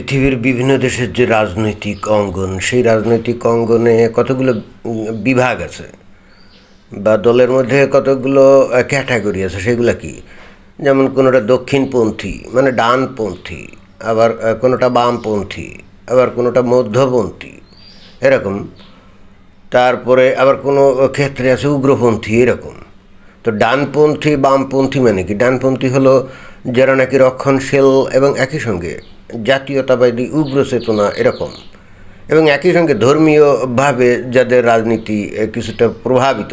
পৃথিবীর বিভিন্ন দেশের যে রাজনৈতিক অঙ্গন, সেই রাজনৈতিক অঙ্গনে কতগুলো বিভাগ আছে? বা দলের মধ্যে কতগুলো ক্যাটাগরি আছে? সেগুলো কি? যেমন কোনোটা দক্ষিণপন্থী মানে ডানপন্থী, আবার কোনোটা বামপন্থী, আবার কোনোটা মধ্যপন্থী, এরকম। তারপরে আবার কোনো ক্ষেত্রে আছে উগ্রপন্থী, এরকম। তো ডানপন্থী, বামপন্থী মানে কি? ডানপন্থী হলো যারা নাকি রক্ষণশীল এবং একই সঙ্গে জাতীয়তাবাদী উগ্র চেতনা এরকম। এবং একই সঙ্গে ধর্মীয়ভাবে যাদের রাজনীতি কিছুটা প্রভাবিত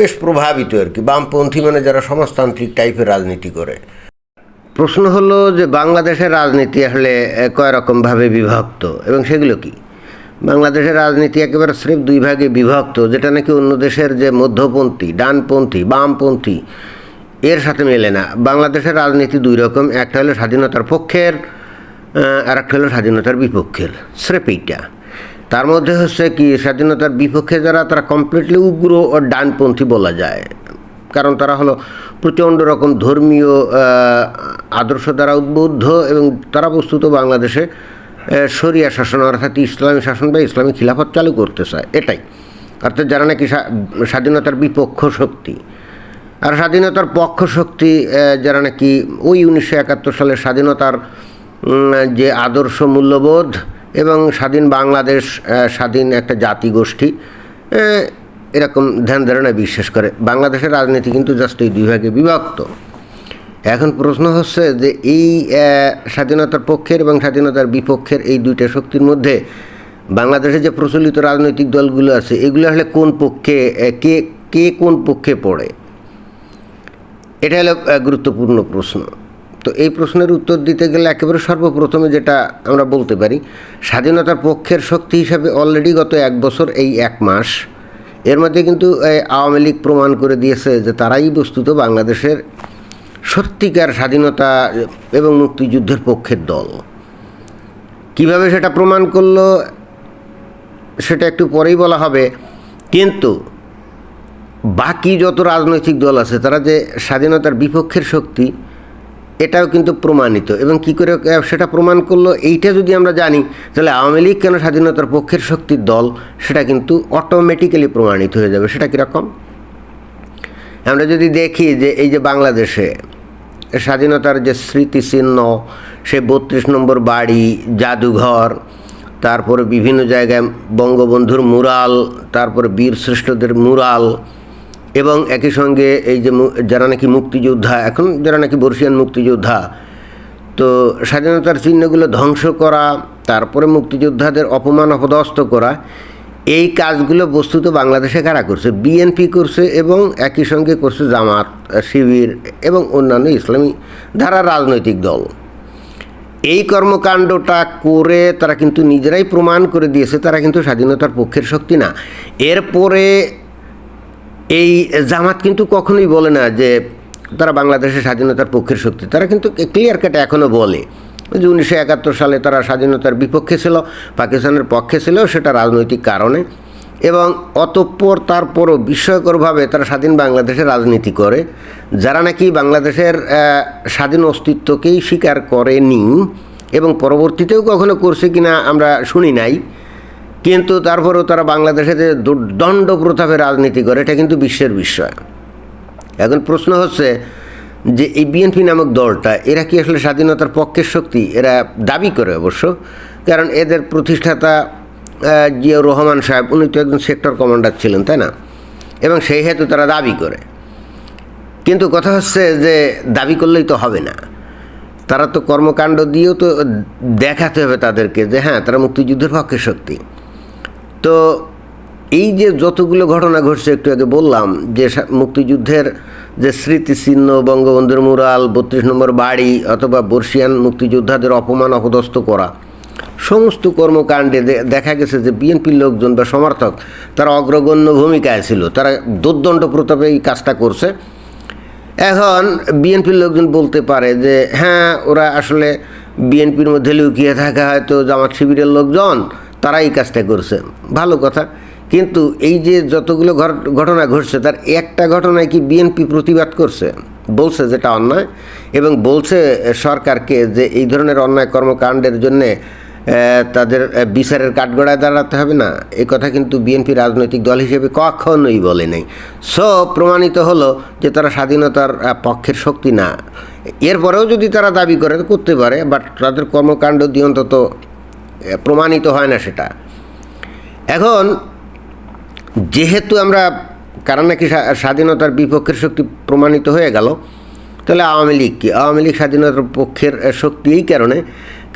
বেশ প্রভাবিত আর কি। বামপন্থী মানে যারা সমাজতান্ত্রিক টাইপের রাজনীতি করে। প্রশ্ন হলো যে বাংলাদেশের রাজনীতি আসলে কয় রকমভাবে বিভক্ত এবং সেগুলো কি? বাংলাদেশের রাজনীতি একেবারে স্রেফ দুই ভাগে বিভক্ত, যেটা নাকি অন্য দেশের যে মধ্যপন্থী, ডানপন্থী, বামপন্থী, এর সাথে মেলে না। বাংলাদেশের রাজনীতি দুই রকম, একটা হলো স্বাধীনতার পক্ষের আর একটা হলো স্বাধীনতার বিপক্ষের স্রেফ এইটা। তার মধ্যে হচ্ছে কি, স্বাধীনতার বিপক্ষে যারা, তারা কমপ্লিটলি উগ্র ও ডানপন্থী বলা যায়। কারণ তারা হলো প্রচণ্ড রকম ধর্মীয় আদর্শ দ্বারা উদ্বুদ্ধ এবং তারা বস্তুত বাংলাদেশে শরিয়া শাসন অর্থাৎ ইসলামী শাসন বা ইসলামী খিলাফত চালু করতে চায়, এটাই। অর্থাৎ যারা নাকি স্বা- স্বাধীনতার বিপক্ষ শক্তি। আর স্বাধীনতার পক্ষ শক্তি যারা নাকি ওই উনিশশো একাত্তর সালের স্বাধীনতার যে আদর্শ মূল্যবোধ এবং স্বাধীন বাংলাদেশ স্বাধীন একটা জাতিগোষ্ঠী এরকম ধ্যান ধারণা বিশ্বাস করে। বাংলাদেশের রাজনীতি কিন্তু জাস্ট এই দুই ভাগে বিভক্ত। এখন প্রশ্ন হচ্ছে যে এই স্বাধীনতার পক্ষের এবং স্বাধীনতার বিপক্ষের এই দুইটা শক্তির মধ্যে বাংলাদেশে যে প্রচলিত রাজনৈতিক দলগুলো আছে, এগুলো আসলে কোন পক্ষে কে কে কোন পক্ষে পড়ে? এটা হলো গুরুত্বপূর্ণ প্রশ্ন। তো এই প্রশ্নের উত্তর দিতে গেলে একেবারে সর্বপ্রথমে যেটা আমরা বলতে পারি স্বাধীনতার পক্ষের শক্তি হিসাবে অলরেডি গত এক বছর, এই এক মাস, এর মধ্যে কিন্তু আওয়ামী লীগ প্রমাণ করে দিয়েছে যে তারাই বস্তুত বাংলাদেশের সত্যিকার স্বাধীনতা এবং মুক্তিযুদ্ধের পক্ষের দল। কীভাবে সেটা প্রমাণ করল, সেটা একটু পরেই বলা হবে। কিন্তু বাকি যত রাজনৈতিক দল আছে, তারা যে স্বাধীনতার বিপক্ষের শক্তি এটাও কিন্তু প্রমাণিত। এবং কি করে সেটা প্রমাণ করল, এইটা যদি আমরা জানি, তাহলে আওয়ামী লীগ কেন স্বাধীনতার পক্ষের শক্তির দল, সেটা কিন্তু অটোমেটিক্যালি প্রমাণিত হয়ে যাবে। সেটা কীরকম? আমরা যদি দেখি যে এই যে বাংলাদেশে, স্বাধীনতার যে স্মৃতিচিহ্ন, সে বত্রিশ নম্বর বাড়ি, জাদুঘর, তারপরে বিভিন্ন জায়গায় বঙ্গবন্ধুর মুরাল, তারপরে বীর শ্রেষ্ঠদের মুরাল এবং একই সঙ্গে এই যে যারা নাকি মুক্তিযোদ্ধা, এখন যারা নাকি বর্ষিয়ান মুক্তিযোদ্ধা, তো স্বাধীনতার চিহ্নগুলো ধ্বংস করা, তারপরে মুক্তিযোদ্ধাদের অপমান, অপদস্থ করা, এই কাজগুলো বস্তুত বাংলাদেশে কারা করছে? বিএনপি করছে এবং একই সঙ্গে করছে জামাত, শিবির এবং অন্যান্য ইসলামী ধারা রাজনৈতিক দল। এই কর্মকাণ্ডটা করে তারা কিন্তু নিজেরাই প্রমাণ করে দিয়েছে, তারা কিন্তু স্বাধীনতার পক্ষের শক্তি না। এরপরে এই জামাত কিন্তু কখনোই বলে না যে তারা বাংলাদেশের স্বাধীনতার পক্ষের শক্তি। তারা কিন্তু ক্লিয়ার কাটে এখনও বলে। যে উনিশশো একাত্তর সালে তারা স্বাধীনতার বিপক্ষে ছিল, পাকিস্তানের পক্ষে ছিল, সেটা রাজনৈতিক কারণে। এবং অতঃপর তারপরও বিস্ময়করভাবে তারা স্বাধীন বাংলাদেশের রাজনীতি করে। যারা নাকি বাংলাদেশের স্বাধীন অস্তিত্বকেই স্বীকার করেনি এবং পরবর্তীতেও কখনো করছে কিনা আমরা শুনি নাই। কিন্তু তারপরেও তারা বাংলাদেশে যে দুর্দণ্ড প্রতাপে রাজনীতি করে, এটা কিন্তু বিশ্বের বিষয়। এখন প্রশ্ন হচ্ছে যে এই বিএনপি নামক দলটা, এরা কি আসলে স্বাধীনতার পক্ষের শক্তি? এরা দাবি করে অবশ্য, কারণ এদের প্রতিষ্ঠাতা জিয়াউর রহমান সাহেব, উনি তো একজন সেক্টর কমান্ডার ছিলেন, তাই না? এবং সেই হেতু তারা দাবি করে। কিন্তু কথা হচ্ছে যে দাবি করলেই তো হবে না। তারা তো কর্মকাণ্ড দিয়েও তো দেখাতে হবে তাদেরকে যে হ্যাঁ তারা মুক্তিযুদ্ধের পক্ষের শক্তি। তো এই যে যতগুলো ঘটনা ঘটছে, একটু আগে বললাম যে মুক্তিযুদ্ধের যে স্মৃতিচিহ্ন, বঙ্গবন্ধুর মুরাল, বত্রিশ নম্বর বাড়ি অথবা বর্ষিয়ান মুক্তিযোদ্ধাদের অপমান, অপদস্থ করা, সমস্ত কর্মকাণ্ডে দেখা গেছে যে বিএনপির লোকজন বা সমর্থক, তারা অগ্রগণ্য ভূমিকায় ছিল। তারা দুর্দণ্ড প্রতাপে এই কাজটা করছে। এখন বিএনপির লোকজন বলতে পারে যে হ্যাঁ ওরা আসলে বিএনপির মধ্যে লুকিয়ে থাকা হয়তো জামাত শিবিরের লোকজন তারা এই কাজটা করছে। ভালো কথা। কিন্তু এই যে যতগুলো ঘট- ঘটনা ঘটছে, তার একটা ঘটনায় কি বিএনপি প্রতিবাদ করছে? বলছে যেটা অন্যায় এবং বলছে সরকারকে যে এই ধরনের অন্যায় কর্মকাণ্ডের জন্যে তাদের বিচারের কাঠগড়ায় দাঁড়াতে হবে না। এই কথা কিন্তু বিএনপি রাজনৈতিক দল হিসেবে কখনোই বলে নাই। সো প্রমাণিত হলো যে তারা স্বাধীনতার পক্ষের শক্তি না। এরপরেও যদি তারা দাবি করে করতে পারে বাট তাদের কর্মকাণ্ড দিয়ে অন্তত প্রমাণিত হয় না সেটা। এখন যেহেতু আমরা কারণ নাকি স্বাধীনতার বিপক্ষের শক্তি প্রমাণিত হয়ে গেল, তাহলে আওয়ামী লীগ কি? আওয়ামী লীগ স্বাধীনতার পক্ষের শক্তি এই কারণে,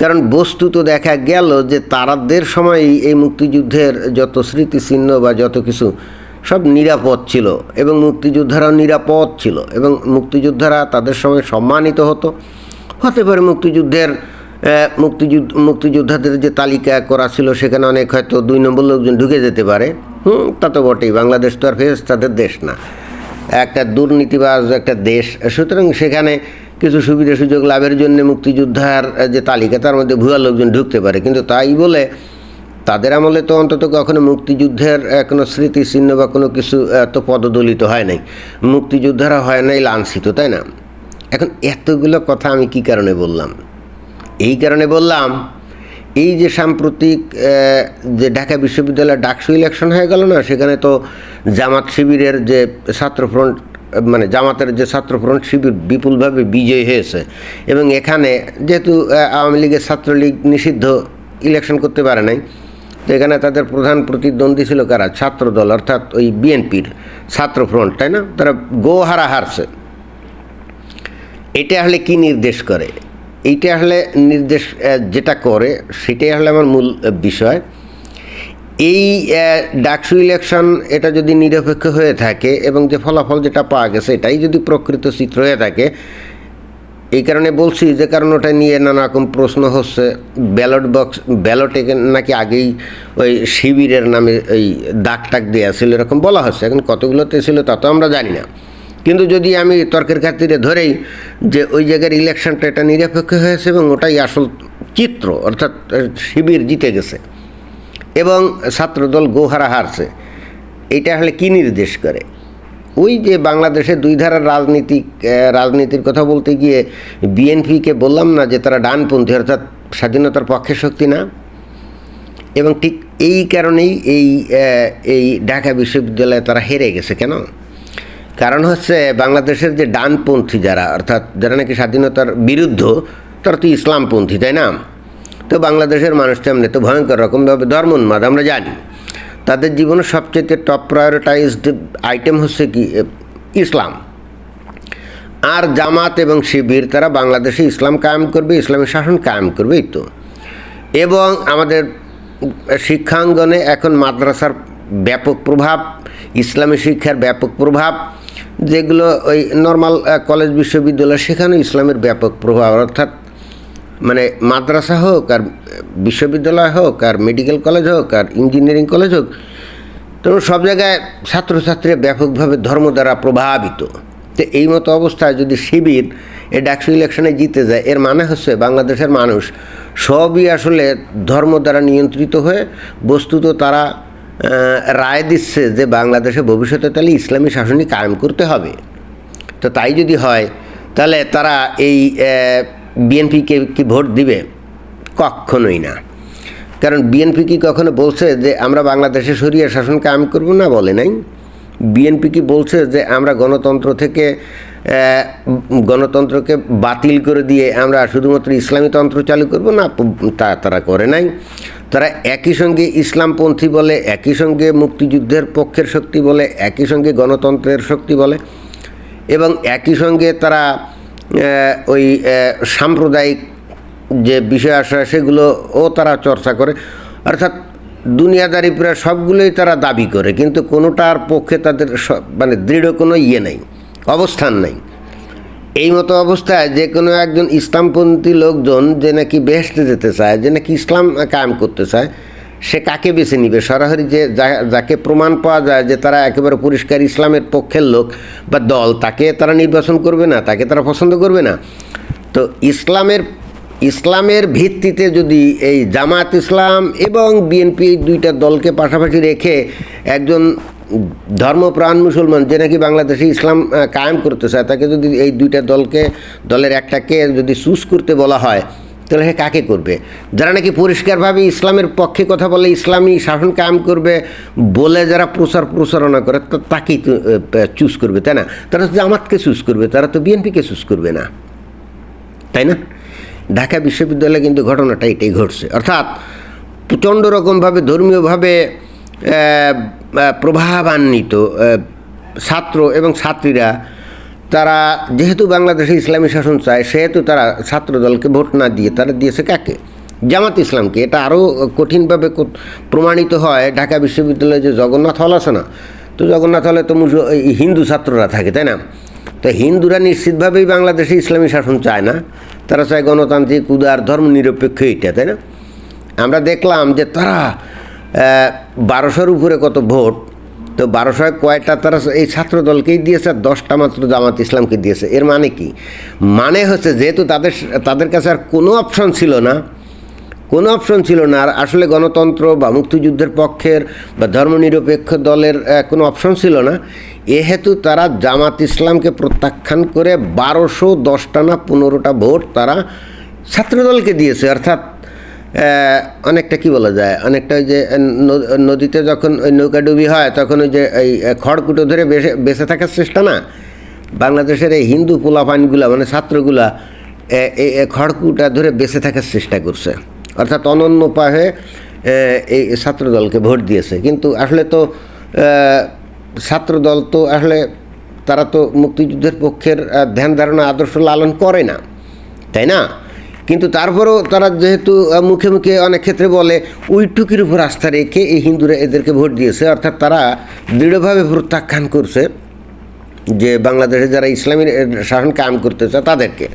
কারণ বস্তু তো দেখা গেল যে তারাদের সময়ই এই মুক্তিযুদ্ধের যত স্মৃতিচিহ্ন বা যত কিছু সব নিরাপদ ছিল এবং মুক্তিযোদ্ধারাও নিরাপদ ছিল এবং মুক্তিযোদ্ধারা তাদের সময় সম্মানিত হতো। হতে পারে মুক্তিযুদ্ধের মুক্তিযুদ্ধ মুক্তিযোদ্ধাদের যে তালিকা করা ছিল সেখানে অনেক হয়তো দুই নম্বর লোকজন ঢুকে যেতে পারে। হুম তা তো বটেই বাংলাদেশ তো আর ফেস তাদের দেশ না। একটা দুর্নীতিবাজ একটা দেশ সুতরাং সেখানে কিছু সুবিধা সুযোগ লাভের জন্য মুক্তিযোদ্ধার যে তালিকা তার মধ্যে ভুয়া লোকজন ঢুকতে পারে। কিন্তু তাই বলে তাদের আমলে তো অন্তত কখনো মুক্তিযুদ্ধের কোনো স্মৃতিচিহ্ন বা কোনো কিছু আহ, তো পদদলিত হয় নাই। মুক্তিযোদ্ধারা হয় নাই লাঞ্ছিত তাই না? এখন এতগুলো কথা আমি কি কারণে বললাম? এই কারণে বললাম, এই যে সাম্প্রতিক যে ঢাকা বিশ্ববিদ্যালয়ের ডাকসু ইলেকশন হয়ে গেল না, সেখানে তো জামাত শিবিরের যে ছাত্রফ্রন্ট মানে জামাতের যে ছাত্রফ্রন্ট শিবির বিপুলভাবে বিজয়ী হয়েছে। এবং এখানে যেহেতু আওয়ামী লীগের ছাত্রলীগ নিষিদ্ধ ইলেকশন করতে পারে নাই, তো এখানে তাদের প্রধান প্রতিদ্বন্দ্বী ছিল কারা? ছাত্রদল, অর্থাৎ ওই বিএনপির ছাত্রফ্রন্ট তাই না? তারা গো হারা হারছে। এটা আসলে কি নির্দেশ করে? এইটা আসলে নির্দেশ যেটা করে, সেটাই আসলে আমার মূল বিষয়। এই ডাকসু ইলেকশন এটা যদি নিরপেক্ষ হয়ে থাকে এবং যে ফলাফল যেটা পাওয়া গেছে, এটাই যদি প্রকৃত চিত্র হয়ে থাকে, এই কারণে বলছি যে কারণ ওটা নিয়ে নানা রকম প্রশ্ন হচ্ছে। ব্যালট বক্স, ব্যালটে নাকি আগেই ওই শিবিরের নামে ওই দাগ টাক দেওয়া ছিল, এরকম বলা হচ্ছে। এখন কতগুলোতে ছিল তা তো আমরা জানি না। কিন্তু যদি আমি তর্কের খাতিরে ধরেই যে ওই জায়গার ইলেকশনটা এটা নিরপেক্ষ হয়েছে এবং ওটাই আসল চিত্র, অর্থাৎ শিবির জিতে গেছে এবং ছাত্রদল গোহারা হারছে, এটা আসলে কী নির্দেশ করে? ওই যে বাংলাদেশে দুই ধারার রাজনীতিক রাজনীতির কথা বলতে গিয়ে বিএনপিকে বললাম না যে তারা ডানপন্থী, অর্থাৎ স্বাধীনতার পক্ষে শক্তি না এবং ঠিক এই কারণেই এই এই ঢাকা বিশ্ববিদ্যালয়ে তারা হেরে গেছে, কেন? কারণ হচ্ছে বাংলাদেশের যে ডানপন্থী যারা, অর্থাৎ যারা নাকি স্বাধীনতার বিরুদ্ধ, তারা তো ইসলামপন্থী, তাই না? তো বাংলাদেশের মানুষ তো এমনি তো ভয়ঙ্কর রকমভাবে ধর্মোন্মাদ আমরা জানি। তাদের জীবনের সবচেয়ে টপ প্রায়োরিটাইজড আইটেম হচ্ছে কি? ইসলাম। আর জামাত এবং শিবির, তারা বাংলাদেশে ইসলাম কায়েম করবে, ইসলামী শাসন কায়েম করবেই তো। এবং আমাদের শিক্ষাঙ্গনে এখন মাদ্রাসার ব্যাপক প্রভাব, ইসলামী শিক্ষার ব্যাপক প্রভাব যেগুলো ওই নর্মাল কলেজ বিশ্ববিদ্যালয়, সেখানেও ইসলামের ব্যাপক প্রভাব। অর্থাৎ মানে মাদ্রাসা হোক আর বিশ্ববিদ্যালয় হোক আর মেডিকেল কলেজ হোক আর ইঞ্জিনিয়ারিং কলেজ হোক, তো সব জায়গায় ছাত্রছাত্রীরা ব্যাপকভাবে ধর্ম দ্বারা প্রভাবিত। তো এই মতো অবস্থায় যদি শিবির এই ডাকসু ইলেকশনে জিতে যায়, এর মানে হচ্ছে বাংলাদেশের মানুষ সবই আসলে ধর্ম দ্বারা নিয়ন্ত্রিত হয়ে বস্তুত তারা রায় দিচ্ছে যে বাংলাদেশে ভবিষ্যতে তাহলে ইসলামী শাসনই কায়েম করতে হবে। তো তাই যদি হয়, তাহলে তারা এই বিএনপিকে কি ভোট দিবে? কখনোই না। কারণ বিএনপি কি কখনো বলছে যে আমরা বাংলাদেশে সরিয়ে শাসন কায়েম করব না বলে নাই। বিএনপি কি বলছে যে আমরা গণতন্ত্র থেকে গণতন্ত্রকে বাতিল করে দিয়ে আমরা শুধুমাত্র ইসলামী তন্ত্র চালু করব না? তা তারা করে নাই। তারা একই সঙ্গে ইসলামপন্থী বলে, একই সঙ্গে মুক্তিযুদ্ধের পক্ষের শক্তি বলে, একই সঙ্গে গণতন্ত্রের শক্তি বলে এবং একই সঙ্গে তারা ওই সাম্প্রদায়িক যে বিষয় আশয় সেগুলোও তারা চর্চা করে। অর্থাৎ দুনিয়াদারি প্রায় সবগুলোই তারা দাবি করে, কিন্তু কোনোটার পক্ষে তাদের মানে দৃঢ় কোনো ইয়ে নেই, অবস্থান নেই। এই মতো অবস্থায় যে কোনো একজন ইসলামপন্থী লোকজন যে নাকি বেহেস্তে যেতে চায়, যে নাকি ইসলাম কায়েম করতে চায়, সে কাকে বেছে নিবে? সরাসরি যে যা- যাকে প্রমাণ পাওয়া যায় যে তারা একেবারে পরিষ্কার ইসলামের পক্ষের লোক বা দল, তাকে তারা নির্বাচন করবে না, তাকে তারা পছন্দ করবে না। তো ইসলামের ইসলামের ভিত্তিতে যদি এই জামাত ইসলাম এবং বিএনপি দুইটা দলকে পাশাপাশি রেখে একজন ধর্মপ্রাণ মুসলমান যে নাকি বাংলাদেশে ইসলাম কায়েম করতে চায় তাকে যদি এই দুইটা দলকে, দলের একটাকে যদি চুজ করতে বলা হয়, তাহলে সে কাকে করবে? যারা নাকি পরিষ্কারভাবে ইসলামের পক্ষে কথা বলে, ইসলামী শাসন কায়েম করবে বলে যারা প্রচার প্রচারণা করে তাকেই চুজ করবে, তাই না? তারা তো জামাতকে চুজ করবে, তারা তো বিএনপিকে চুজ করবে না, তাই না? ঢাকা বিশ্ববিদ্যালয়ে কিন্তু ঘটনাটা এটাই ঘটছে। অর্থাৎ প্রচণ্ড রকমভাবে ধর্মীয়ভাবে প্রভাবান্বিত ছাত্র এবং ছাত্রীরা, তারা যেহেতু বাংলাদেশে ইসলামী শাসন চায়, সেহেতু তারা ছাত্র দলকে ভোট না দিয়ে তারা দিয়েছে কাকে? জামাত ইসলামকে। এটা আরও কঠিনভাবে প্রমাণিত হয়। ঢাকা বিশ্ববিদ্যালয়ে যে জগন্নাথ হল আছে না, তো জগন্নাথ হলে তো হিন্দু ছাত্ররা থাকে, তাই না? তো হিন্দুরা নিশ্চিতভাবেই বাংলাদেশে ইসলামী শাসন চায় না। তারা চায় গণতান্ত্রিক উদার ধর্ম নিরপেক্ষ এটা তাই না? আমরা দেখলাম যে তারা বারোশোর উপরে কত ভোট, তো বারোশোয় কয়টা তারা এই ছাত্র দলকেই দিয়েছে আর দশটা মাত্র জামাত ইসলামকে দিয়েছে। এর মানে কি? মানে হচ্ছে যেহেতু তাদের তাদের কাছে আর কোনো অপশন ছিল না, কোনো অপশন ছিল না, আর আসলে গণতন্ত্র বা মুক্তিযুদ্ধের পক্ষের বা ধর্মনিরপেক্ষ দলের কোনো অপশন ছিল না, এহেতু তারা জামাত ইসলামকে প্রত্যাখ্যান করে বারোশো দশটা না পনেরোটা ভোট তারা ছাত্রদলকে দিয়েছে। অর্থাৎ অনেকটা কি বলা যায়? অনেকটা ওই যে নদীতে যখন ওই নৌকাডুবি হয় তখন ওই যে এই খড়কুটো ধরে বেঁচে বেঁচে থাকার চেষ্টা না? বাংলাদেশের এই হিন্দু পোলাপানগুলা মানে ছাত্রগুলা এই খড়কুটা ধরে বেঁচে থাকার চেষ্টা করছে। অর্থাৎ অনন্য এ, এই ছাত্রদলকে ভোট দিয়েছে। কিন্তু আসলে তো ছাত্রদল তো আসলে তারা তো মুক্তিযুদ্ধের পক্ষের ধ্যান ধারণা আদর্শ লালন করে না। তাই না? কিন্তু তারপরেও তারা যেহেতু মুখে মুখে অনেক ক্ষেত্রে বলে, ওইটুকির উপর আস্থা রেখে এই হিন্দুরা এদেরকে ভোট দিয়েছে। অর্থাৎ তারা দৃঢ়ভাবে প্রত্যাখ্যান করছে যে বাংলাদেশে যারা ইসলামী শাসন কায়েম করতেছে তাদেরকে।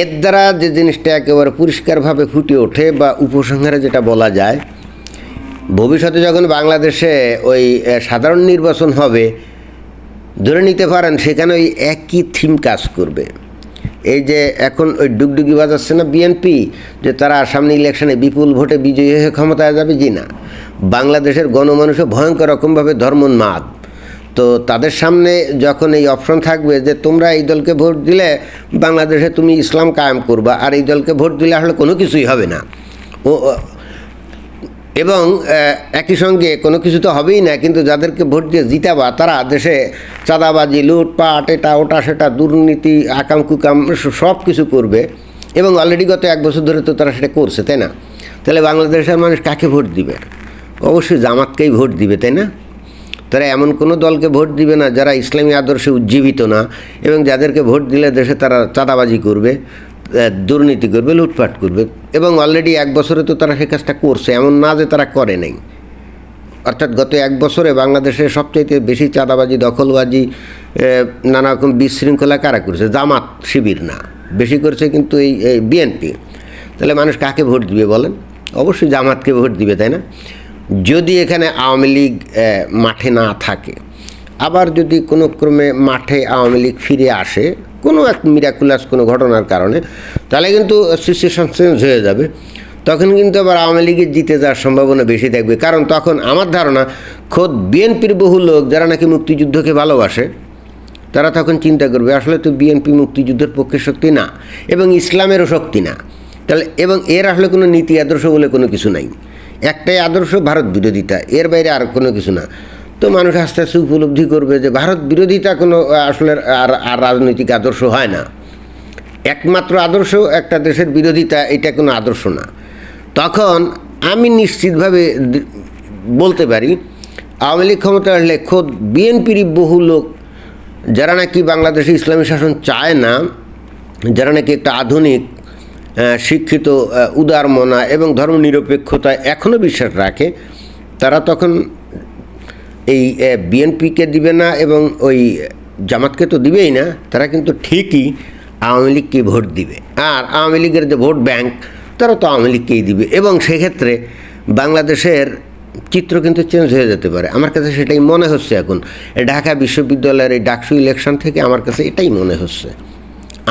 এর দ্বারা যে জিনিসটা একেবারে পরিষ্কারভাবে ফুটে ওঠে বা উপসংহারে যেটা বলা যায়, ভবিষ্যতে যখন বাংলাদেশে ওই সাধারণ নির্বাচন হবে, ধরে নিতে পারেন সেখানে ওই একই থিম কাজ করবে। এই যে এখন ওই ডুগডুগি বাজাচ্ছে না বিএনপি, যে তারা সামনে ইলেকশনে বিপুল ভোটে বিজয়ী হয়ে ক্ষমতায় যাবে জি না? বাংলাদেশের গণমানুষও ভয়ঙ্কর রকমভাবে ধর্মোন্মাদ। তো তাদের সামনে যখন এই অপশন থাকবে যে তোমরা এই দলকে ভোট দিলে বাংলাদেশে তুমি ইসলাম কায়েম করবা, আর এই দলকে ভোট দিলে আসলে কোনো কিছুই হবে না। ও এবং একই সঙ্গে কোনো কিছু তো হবেই না, কিন্তু যাদেরকে ভোট দিয়ে জিতাবা, তারা দেশে চাঁদাবাজি, লুটপাট, এটা, ওটা, সেটা, দুর্নীতি, আকাম কুকাম সব কিছু করবে। এবং অলরেডি গত এক বছর ধরে তো তারা সেটা করছে, তাই না? তাহলে বাংলাদেশের মানুষ কাকে ভোট দিবে? অবশ্যই জামাতকেই ভোট দিবে, তাই না? তারা এমন কোনো দলকে ভোট দিবে না যারা ইসলামী আদর্শে উজ্জীবিত না, এবং যাদেরকে ভোট দিলে দেশে তারা চাঁদাবাজি করবে। দুর্নীতি করবে, লুটপাট করবে এবং অলরেডি এক বছরে তো তারা সে কাজটা করছে, এমন না যে তারা করে নাই। অর্থাৎ গত এক বছরে বাংলাদেশে সবচাইতে বেশি চাঁদাবাজি, দখলবাজি নানা রকম বিশৃঙ্খলা কারা করেছে? জামাত শিবির না। বেশি করেছে কিন্তু এই বিএনপি তাহলে মানুষ কাকে ভোট দিবে বলেন? অবশ্যই জামাতকে ভোট দিবে, তাই না? যদি এখানে আওয়ামী লীগ মাঠে না থাকে, আবার যদি কোনো ক্রমে মাঠে আওয়ামী লীগ ফিরে আসে কোনো এক মিরাকুলাস কোনো ঘটনার কারণে, তাহলে কিন্তু সিচুয়েশন চেঞ্জ হয়ে যাবে। তখন কিন্তু আবার আওয়ামী লীগের জিতে যাওয়ার সম্ভাবনা বেশি থাকবে। কারণ তখন আমার ধারণা, খোদ বিএনপির বহু লোক যারা নাকি মুক্তিযুদ্ধকে ভালোবাসে, তারা তখন চিন্তা করবে, আসলে তো বিএনপি মুক্তিযুদ্ধের পক্ষে শক্তি না এবং ইসলামেরও শক্তি না। তাহলে এবং এর আসলে কোনো নীতি আদর্শ বলে কোনো কিছু নাই। একটাই আদর্শ ভারত বিরোধিতা, এর বাইরে আর কোনো কিছু না। তো মানুষ আস্তে আস্তে উপলব্ধি করবে যে ভারত বিরোধিতা কোনো আসলে আর আর রাজনৈতিক আদর্শ হয় না। একমাত্র আদর্শ একটা দেশের বিরোধিতা, এটা কোনো আদর্শ না। তখন আমি নিশ্চিতভাবে বলতে পারি, আওয়ামী লীগ ক্ষমতা আসলে খোদ বিএনপিরই বহু লোক, যারা নাকি বাংলাদেশে ইসলামী শাসন চায় না, যারা নাকি একটা আধুনিক শিক্ষিত উদারমনা এবং ধর্মনিরপেক্ষতায় এখনও বিশ্বাস রাখে, তারা তখন এই বিএনপিকে দিবে না এবং ওই জামাতকে তো দিবেই না, তারা কিন্তু ঠিকই আওয়ামী লীগকে ভোট দিবে। আর আওয়ামী লীগের যে ভোট ব্যাংক, তারা তো আওয়ামী লীগকেই দিবে। এবং সেক্ষেত্রে বাংলাদেশের চিত্র কিন্তু চেঞ্জ হয়ে যেতে পারে। আমার কাছে সেটাই মনে হচ্ছে এখন। ঢাকা বিশ্ববিদ্যালয়ের এই ডাকসু ইলেকশন থেকে আমার কাছে এটাই মনে হচ্ছে।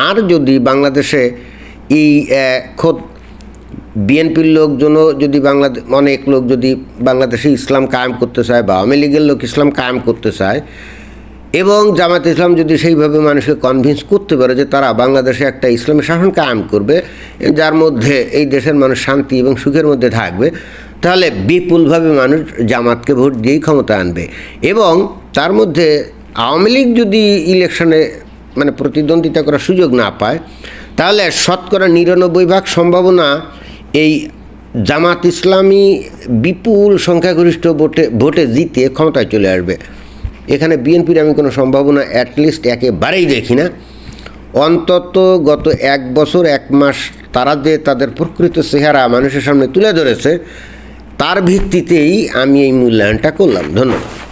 আর যদি বাংলাদেশে এই খোদ বিএনপির লোকজনও যদি বাংলাদেশ অনেক লোক যদি বাংলাদেশে ইসলাম কায়েম করতে চায় বা আওয়ামী লীগের লোক ইসলাম কায়েম করতে চায় এবং জামাত ইসলাম যদি সেইভাবে মানুষকে কনভিন্স করতে পারে যে তারা বাংলাদেশে একটা ইসলামী শাসন কায়েম করবে, যার মধ্যে এই দেশের মানুষ শান্তি এবং সুখের মধ্যে থাকবে, তাহলে বিপুলভাবে মানুষ জামাতকে ভোট দিয়েই ক্ষমতা আনবে। এবং তার মধ্যে আওয়ামী লীগ যদি ইলেকশনে মানে প্রতিদ্বন্দ্বিতা করার সুযোগ না পায়, তাহলে শতকরা নিরানব্বই ভাগ সম্ভাবনা এই জামাত ইসলামী বিপুল সংখ্যাগরিষ্ঠ ভোটে ভোটে জিতে ক্ষমতায় চলে আসবে। এখানে বিএনপির আমি কোনো সম্ভাবনা অ্যাটলিস্ট একেবারেই দেখি না। অন্তত গত এক বছর, এক মাস তারা যে তাদের প্রকৃত চেহারা মানুষের সামনে তুলে ধরেছে, তার ভিত্তিতেই আমি এই মূল্যায়নটা করলাম। ধন্যবাদ।